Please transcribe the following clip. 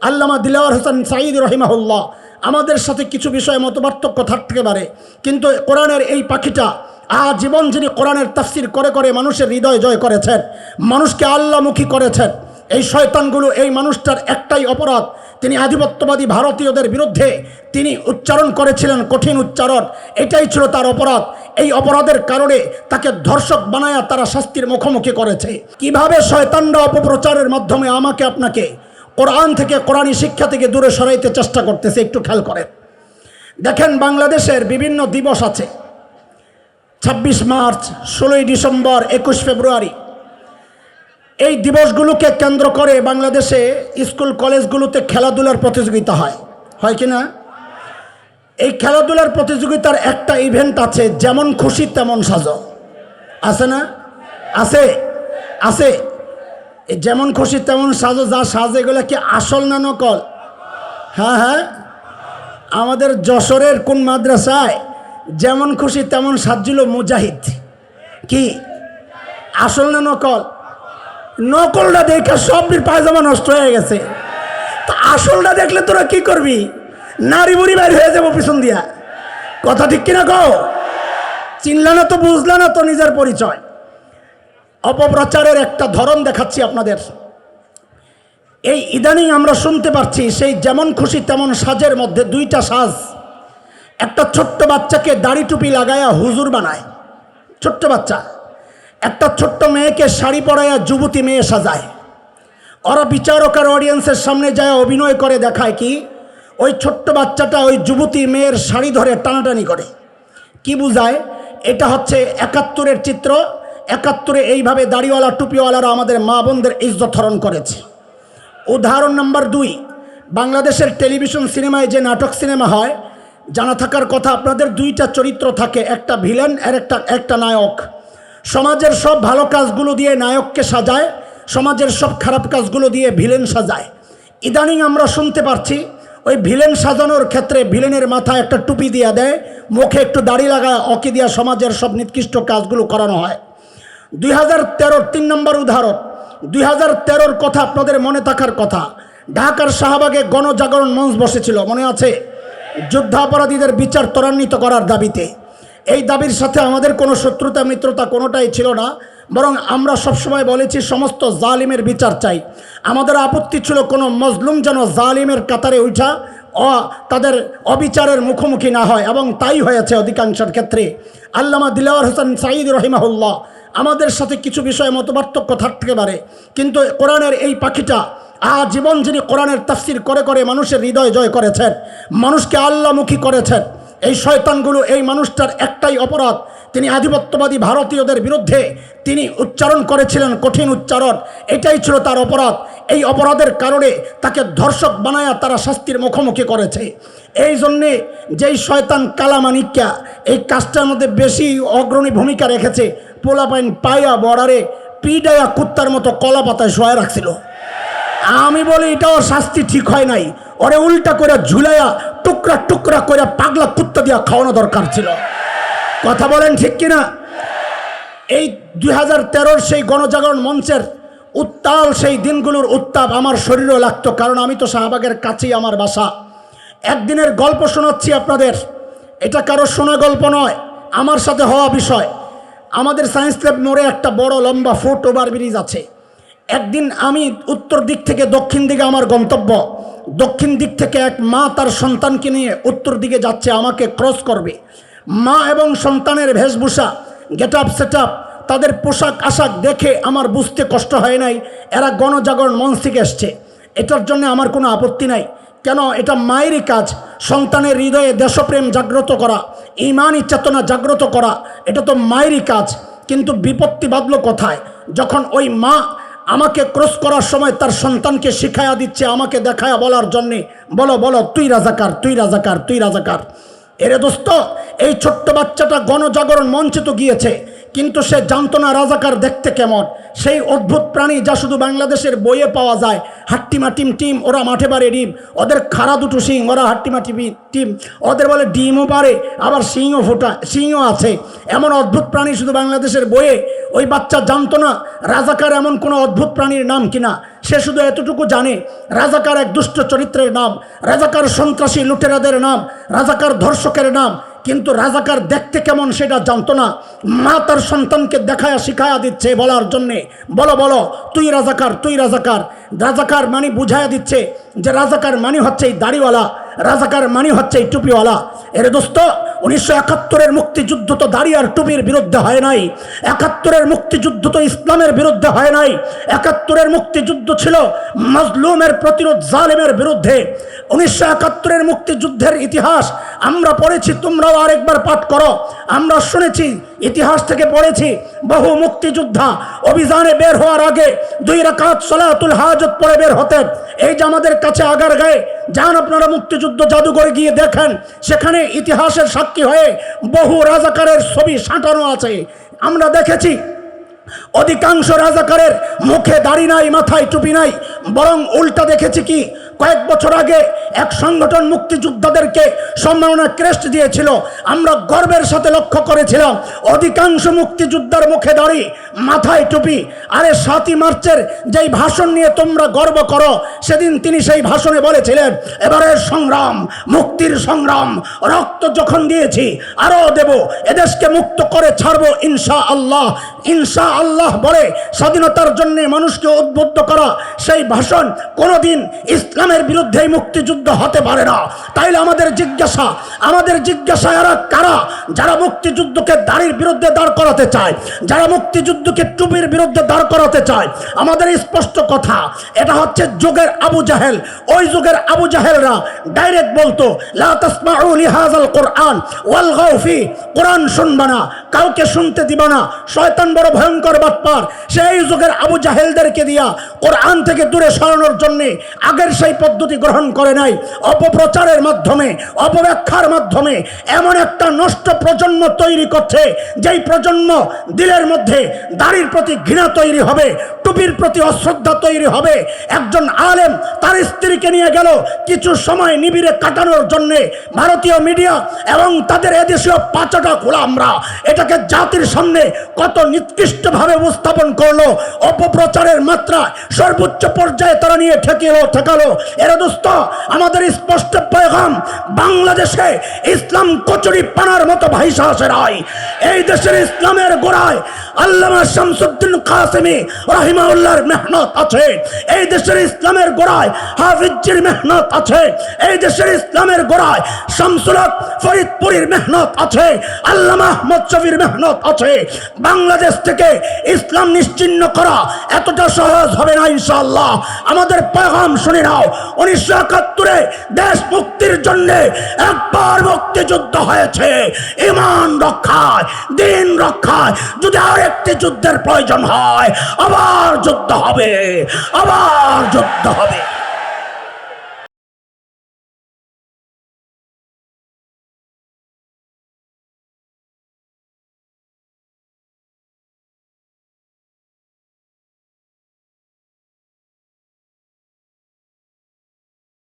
আল্লামা দিলাওয়ার হোসেন সাঈদ রহিমাহুল্লাহ। আমাদের সাথে কিছু বিষয়ে মতপার্থক্য থাকতে পারে। কিন্তু কোরআনের এই পাখিটা আজীবন যিনি কোরআনের তাফসির করে করে মানুষের হৃদয় জয় করেছেন, মানুষকে আল্লামুখী করেছেন, এই শয়তানগুলো এই মানুষটার একটাই অপরাধ। তিনি আধিপত্যবাদী ভারতীয়দের বিরুদ্ধে তিনি উচ্চারণ করেছিলেন কঠিন উচ্চারণ। এটাই ছিল তার অপরাধ। এই অপরাধের কারণে তাকে ধর্ষক বানায়া তারা শাস্তির মুখোমুখি করেছে। কীভাবে শয়তানরা অপপ্রচারের মাধ্যমে আমাকে আপনাকে কোরআন থেকে কোরআনী শিক্ষা থেকে দূরে সরাইতে চেষ্টা করতেছে, একটু খেয়াল করেন। দেখেন বাংলাদেশের বিভিন্ন দিবস আছে। ছাব্বিশ মার্চ, ষোলোই ডিসেম্বর, একুশ ফেব্রুয়ারি। এই দিবসগুলোকে কেন্দ্র করে বাংলাদেশে স্কুল কলেজগুলোতে খেলাধুলার প্রতিযোগিতা হয়। হয় কি না? এই খেলাধুলার প্রতিযোগিতার একটা ইভেন্ট আছে, যেমন খুশি তেমন সাজো। আছে না? আছে। আছে। যেমন খুশি তেমন সাজো, যা সাজে এগুলো কি আসল না নকল? হ্যাঁ হ্যাঁ। আমাদের যশোরের কোন মাদ্রাসায় যেমন খুশি তেমন সাজছিল মুজাহিদ। কি? আসল না নকল? নকলটা দেখে সব পায়জামা নষ্ট হয়ে গেছে। তা আসলটা দেখলে তোরা কি করবি? নারী বুড়ি বাইর হয়ে যাব পিছন দিয়া। কথা ঠিক কিনা কও? চিনলা না তো, বুঝলা না তো নিজের পরিচয়। অপপ্রচারের একটা ধরন দেখাচ্ছি আপনাদের। এই ইদানিং আমরা শুনতে পারছি, সেই যেমন খুশি তেমন সাজের মধ্যে দুইটা সাজ। একটা ছোট্ট বাচ্চাকে দাড়ি টুপি লাগায়া হুজুর বানায়। ছোট্ট বাচ্চা। একটা ছোট্ট মেয়েকে শাড়ি পরাইয়া যুবতী মেয়ে সাজায়। ওরা বিচারক আর অডিয়েন্সের সামনে যায় অভিনয় করে দেখায় কি, ওই ছোট্ট বাচ্চাটা ওই যুবতী মেয়ের শাড়ি ধরে টানাটানি করে। কি বুঝায়? এটা হচ্ছে একাত্তরের চিত্র। একাত্তরে এইভাবে দাড়িওয়ালা, টুপিওয়ালারা আমাদের মা বোনদের ইজ্জত হরণ করেছে। উদাহরণ নাম্বার দুই, বাংলাদেশের টেলিভিশন সিনেমায় যে নাটক সিনেমা হয়, জানা থাকার কথা আপনাদের দুইটা চরিত্র থাকে, একটা ভিলেন আর একটা একটা নায়ক। সমাজের সব ভালো কাজগুলো দিয়ে নায়ককে সাজায়, সমাজের সব খারাপ কাজগুলো দিয়ে ভিলেন সাজায়। ইদানিং আমরা শুনতে পারছি, ওই ভিলেন সাজানোর ক্ষেত্রে ভিলেনের মাথায় একটা টুপি দিয়া দেয়, মুখে একটু দাড়ি লাগায়, অকি দিয়া সমাজের সব নিকৃষ্ট কাজগুলো করানো হয়। দুই হাজার তিন নম্বর উদাহরণ, দুই হাজার তেরোর কথা আপনাদের মনে থাকার কথা। ঢাকার শাহবাগে গণজাগরণ মঞ্চ বসেছিল, মনে আছে? যুদ্ধাপরাধীদের বিচার ত্বরান্বিত করার দাবিতে। এই দাবির সাথে আমাদের কোনো শত্রুতা, মিত্রতা কোনোটাই ছিল না, বরং আমরা সবসময় বলেছি, সমস্ত জালিমের বিচার চাই। আমাদের আপত্তি ছিল কোনো মজলুম যেন জালিমের কাতারে উঠা, অ, তাদের অবিচারের মুখোমুখি না হয়, এবং তাই হয়েছে অধিকাংশের ক্ষেত্রে। আল্লামা দিলাওয়ার হোসেন সাঈদ রহিমাহুল্লাহ আমাদের সাথে কিছু বিষয়ে মতপার্থক্য থাকতে পারে। কিন্তু কোরআনের এই পাখিটা আজীবন যিনি কোরআনের তাফসির করে করে মানুষের হৃদয় জয় করেছেন, মানুষকে আল্লামুখী করেছেন, এই শয়তানগুলো এই মানুষটার একটাই অপরাধ। তিনি আধিপত্যবাদী ভারতীয়দের বিরুদ্ধে তিনি উচ্চারণ করেছিলেন কঠিন উচ্চারণ। এটাই ছিল তার অপরাধ। এই অপরাধের কারণে তাকে ধর্ষক বানায়া তারা শাস্তির মুখোমুখি করেছে। এই জন্যে যেই শয়তান কালামানিক্যা এই কাজটার মধ্যে বেশি অগ্রণী ভূমিকা রেখেছে পোলাপাইন পায়া বর্ডারে পিডায়া কুত্তার মতো কলা পাতায় শোয়া রাখছিল। আমি বলি, এটাও শাস্তি ঠিক হয় নাই। ওরে উল্টা করে ঝুলাইয়া টুকরা টুকরা করে পাগলা কুত্তা দিয়া খাওয়ানো দরকার ছিল। কথা বলেন ঠিক কিনা? এই দুই হাজার সেই গণজাগরণ মঞ্চের উত্তাল সেই দিনগুলোর উত্তাপ আমার শরীরেও লাগতো, কারণ আমি তো শাহবাগের কাছেই আমার বাসা। একদিনের গল্প শোনাচ্ছি আপনাদের। এটা কারও শোনা গল্প নয়, আমার সাথে হওয়া বিষয়। আমাদের সায়েন্স ল্যাব মোড়ে একটা বড় লম্বা ফুট ওভার ব্রিজ আছে। একদিন আমি উত্তর দিক থেকে দক্ষিণ দিকে আমার গন্তব্য। দক্ষিণ দিক থেকে এক মা তার সন্তানকে নিয়ে উত্তর দিকে যাচ্ছে, আমাকে ক্রস করবে। মা এবং সন্তানের বেশভূষা গেট আপ সেট আপ তাদের পোশাক আশাক দেখে আমার বুঝতে কষ্ট হয় নাই। এরা গণজাগরণ মঞ্চ থেকে এসছে। এটার জন্য আমার কোনো আপত্তি নাই। কেন এটা মায়েরই কাজ? সন্তানের হৃদয়ে দেশপ্রেম জাগ্রত করা, ইমানই চেতনা জাগ্রত করা, এটা তো মায়েরই কাজ। কিন্তু বিপত্তি বাঁধল কোথায়? যখন ওই মা আমাকে ক্রস করার সময় তার সন্তানকে শিখায়া দিচ্ছে আমাকে দেখায়া বলার জন্যে, বলো বলো, তুই রাজাকার তুই রাজাকার তুই রাজাকার। এরে দোস্ত, এই ছোট্ট বাচ্চাটা গণজাগরণ মঞ্চে তো গিয়েছে। কিন্তু সে জানতো না রাজাকার দেখতে কেমন? সেই অদ্ভুত প্রাণী যা শুধু বাংলাদেশের বইয়ে পাওয়া যায়। হাট্টিমা টিম টিম, ওরা মাঠে পারে ডিম। ওদের খাড়া দুটো শিং, ওরা হাট্টিমা টিমি টিম। ওদের বলে ডিমও পারে, আবার শিংও ফোটা, শিংও আছে। এমন অদ্ভুত প্রাণী শুধু বাংলাদেশের বইয়ে? ওই বাচ্চা জানতো না রাজাকার এমন কোনো অদ্ভুত প্রাণীর নাম কিনা? সে শুধু এতটুকু জানে, রাজাকার এক দুষ্ট চরিত্রের নাম, রাজাকার সন্ত্রাসী লুটেরাদের নাম, রাজাকার ধর্ষকের নাম কিন্তু রাজাকার দেখতে কেমন সেটা জানতো না। মা তার সন্তানকে দেখায়া শিখায়া দিচ্ছে বলার জন্যে। বলো বলো, তুই রাজাকার তুই রাজাকার। রাজাকার মানে বুঝায়া দিচ্ছে যে রাজাকার মানে হচ্ছে এই দাড়িওয়ালা, রাজাকার মানে হচ্ছে এই টুপিওয়ালা। এর দোস্ত, উনিশশো একাত্তরের মুক্তিযুদ্ধ তো দাড়ি আর টুপির বিরুদ্ধে হয় নাই। একাত্তরের মুক্তিযুদ্ধ তো ইসলামের বিরুদ্ধে হয় নাই। একাত্তরের মুক্তিযুদ্ধ ছিল মাজলুমের প্রতিরোধ জালেমের বিরুদ্ধে। উনিশশো একাত্তরের মুক্তিযুদ্ধের ইতিহাস, আমরা পড়েছি, তোমরাও আরেকবার পাঠ করো। আমরা শুনেছি ইতিহাস থেকে পড়েছি, বহু মুক্তিযোদ্ধা অভিযানে বের হওয়ার আগে দুই রাকাত সলাতুল হাজত পরে বের হতেন এই যে আমাদের কাছে আগার গায়ে, যান আপনারা মুক্তিযুদ্ধ জাদুঘরে গিয়ে দেখেন, সেখানে ইতিহাসের সাক্ষী হয়ে বহু রাজাকারের ছবি সাঁটানো আছে। আমরা দেখেছি, অধিকাংশ রাজাকারের মুখে দাড়ি নাই, মাথায় টুপি নাই, বরং উল্টা দেখেছি কি কয়েক বছর আগে এক সংগঠন মুক্তিযোদ্ধাদেরকে সম্মাননা ক্রেস্ট দিয়েছিল। আমরা গর্বের সাথে লক্ষ্য করেছিলাম, অধিকাংশ মুক্তিযোদ্ধার মুখে দাড়ি, মাথায় টুপি, আরে সাতই মার্চের যেই ভাষণ নিয়ে তোমরা গর্ব করো, সেদিন তিনি সেই ভাষণে বলেছিলেন, এবারের সংগ্রাম, মুক্তির সংগ্রাম, রক্ত যখন দিয়েছি আরও দেব, এদেশকে মুক্ত করে ছাড়বো ইনশা আল্লাহ ইনশা আল্লাহ বলে স্বাধীনতার জন্য মানুষকে উদ্বুদ্ধ করা সেই ভাষণ কোনোদিন ইসলামের বিরুদ্ধে এই মুক্তিযুদ্ধ হতে পারে না। তাইলে আমাদের জিজ্ঞাসা আমাদের জিজ্ঞাসা এরা কারা? যারা মুক্তিযুদ্ধকে দাড়ির বিরুদ্ধে দাঁড় করাতে চায়, যারা মুক্তিযুদ্ধকে টুপির বিরুদ্ধে দাঁড় করাতে চায়, আমাদের স্পষ্ট কথা, এটা হচ্ছে যুগের আবু জাহেল। ওই যুগের আবু জাহেলরা ডাইরেক্ট বলতো, লা তাসমাউ লিহাযাল কোরআন ওয়ালগাউ ফি, কোরআন শুনবা না, কাউকে শুনতে দিবা না, শয়তান বড় ভয়ঙ্কর বাটপার। সেই যুগের আবু জাহেলদেরকে দিয়া কোরআন থেকে দূরে সরানোর জন্যে আগের সেই পদ্ধতি গ্রহণ করে নাই। অপপ্রচারের মাধ্যমে, অপব্যাখ্যার মাধ্যমে এমন একটা নষ্ট প্রজন্ম তৈরি করছে, যেই প্রজন্ম দিলের মধ্যে দাড়ির প্রতি ঘৃণা তৈরি হবে, টুপির প্রতি অশ্রদ্ধা তৈরি হবে। একজন আলেম তার স্ত্রীকে নিয়ে গেল কিছু সময় নিবিড়ে কাটানোর জন্যে ভারতীয় মিডিয়া এবং তাদের এদেশীয় পাঁচটা আমরা এটাকে জাতির সামনে কত নিকৃষ্টভাবে উপস্থাপন করল। অপপ্রচারের মাত্রা সর্বোচ্চ পর্যায়ে তারা নিয়ে ঠেকিয়ে ঠেকালো। এরা দোস্ত, আমাদের স্পষ্ট পয়গাম বাংলাদেশে ইসলাম কচুরি পানার মতো ভাইসা আসে এই দেশের ইসলামের গোড়ায় আল্লামা শামসুদ্দিন কাসেমি রাহিমাউল্লাহর মেহনত আছে। এই দেশের ইসলামের গোড়ায় হাফিজির মেহনত আছে। এই দেশের ইসলামের গোড়ায় শামসুল ফরিদপুরের মেহনত আছে। আল্লামা আহমদ শফির মেহনত আছে। বাংলাদেশ থেকে ইসলাম নিশ্চিন্ন করা এতটা সহজ হবে না ইনশাআল্লাহ। আমাদের পেগাম শুনে নাও। উনিশশো একাত্তরে দেশ মুক্তির জন্য একবার মুক্তিযুদ্ধ হয়েছে। ইমান রক্ষায়, দিন রক্ষায়। যদি আর একটি যুদ্ধের প্রয়োজন হয়। আবার যুদ্ধ হবে। আবার যুদ্ধ হবে।